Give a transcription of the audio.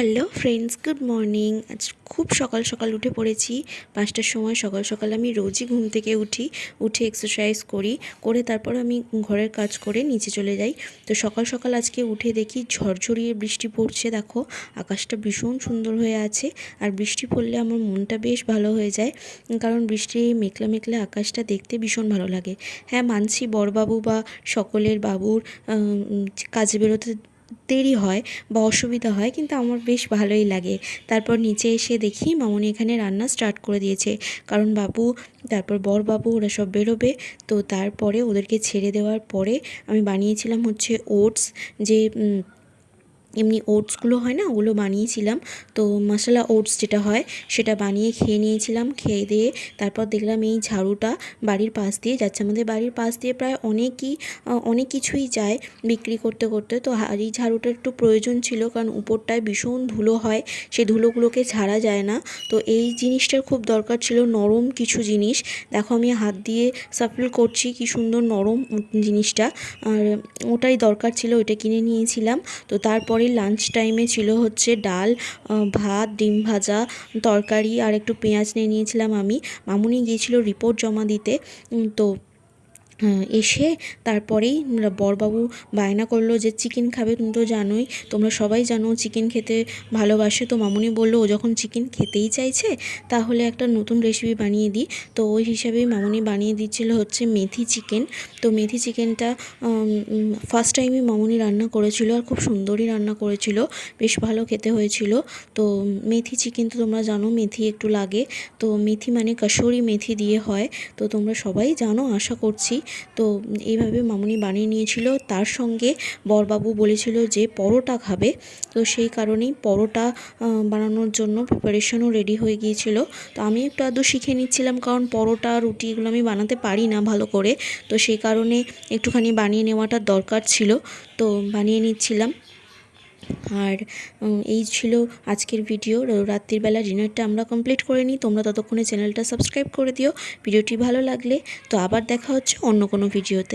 Hello friends, good morning. আজ খুব সকাল সকাল উঠে পড়েছি। পাঁচটার সময় সকাল সকাল আমি রোজই ঘুম থেকে উঠি, উঠে এক্সারসাইজ করি, করে তারপর আমি ঘরের কাজ করে নিচে চলে যাই। তো সকাল সকাল আজকে উঠে দেখি ঝরঝরিয়ে বৃষ্টি পড়ছে, দেখো। আকাশটা ভীষণ সুন্দর হয়ে আছে আর বৃষ্টি পড়লে আমার মনটা বেশ ভালো হয়ে যায়। কারণ বৃষ্টির এই মেঘলা মেঘলা আকাশটা দেখতে ভীষণ ভালো লাগে। হ্যাঁ মানছি বড়বাবু বা সকলের বাবুর কাজে বেরোতে দেরি হয় বা অসুবিধা হয়, কিন্তু আমার বেশ ভালোই লাগে। তারপর নিচে এসে দেখি মামনি এখানে রান্না স্টার্ট করে দিয়েছে। কারণ বাবু, তারপর বর বাবু, ওরা সব বেরোবে। তো তারপরে ওদেরকে ছেড়ে দেওয়ার পরে আমি বানিয়েছিলাম হচ্ছে ওটস যে এমনি ওটসগুলো হয় না, ওগুলো বানিয়েছিলাম। তো মশলা ওটস যেটা হয়, সেটা বানিয়ে খেয়ে নিয়েছিলাম, খেয়ে দিয়ে তারপর দেখলাম এই ঝাড়ুটা বাড়ির পাশ দিয়ে যাচ্ছে। আমাদের বাড়ির পাশ দিয়ে প্রায় অনেকই অনেক কিছুই যায় বিক্রি করতে করতে। তো এই ঝাড়ুটা একটু প্রয়োজন ছিল, কারণ উপরটায় ভীষণ ধুলো হয় সেই ধুলোগুলোকে ঝাড়া যায় না। তো এই জিনিসটার খুব দরকার ছিল নরম কিছু জিনিস। দেখো আমি হাত দিয়ে সাফল করছি, কি সুন্দর নরম জিনিসটা। আর ওটাই দরকার ছিল, ওইটা কিনে নিয়েছিলাম। তো তারপরে লাঞ্চ টাইমে ছিল হচ্ছে ডাল ভাত, ডিম ভাজা, তরকারি, আর একটু পেঁয়াজ নিয়ে নিয়েছিলাম আমি। মামুনি গিয়েছিল রিপোর্ট জমা দিতে। তো এসে তারপরেই বরবাবু বায়না করল যে, চিকেন খাবে তুমি তো জানোই, তোমরা সবাই জানো চিকেন খেতে ভালোবাসে। তো মামুনি বলল, ও যখন চিকেন খেতেই চাইছে, তাহলে একটা নতুন রেসিপি বানিয়ে দিই। তো ওই হিসাবেই মামুনি বানিয়ে দিচ্ছিল হচ্ছে মেথি চিকেন। তো মেথি চিকেনটা ফার্স্ট টাইমই মামুনি রান্না করেছিল আর খুব সুন্দরই রান্না করেছিল, বেশ ভালো খেতে হয়েছিল। তো মেথি চিকেন তো তোমরা জানো, মেথি একটু লাগে। তো মেথি মানে কাসুরি মেথি দিয়ে হয়। তো তোমরা সবাই জানো, আশা করছি তো এইভাবে মামুনি বানিয়ে নিয়েছিল। তার সঙ্গে বরবাবু বলেছিল যে পরোটা খাবে। তো সেই কারণেই পরোটা বানানোর জন্য প্রিপারেশনও রেডি হয়ে গিয়েছিল। তো আমি একটু আদৌ শিখে নিচ্ছিলাম কারণ পরোটা, রুটি এগুলো আমি বানাতে পারি না ভালো করে। তো সেই কারণে একটুখানি বানিয়ে নেওয়াটা দরকার ছিল। তো বানিয়ে নিচ্ছিলাম। আর এই ছিল আজকের ভিডিও রাত্রিবেলা ডিনারটা আমরা কমপ্লিট করে নিই। তোমরা ততক্ষণে চ্যানেলটা সাবস্ক্রাইব করে দিও। ভিডিওটি ভালো লাগলে তো আবার দেখা হচ্ছে অন্য কোনো ভিডিওতে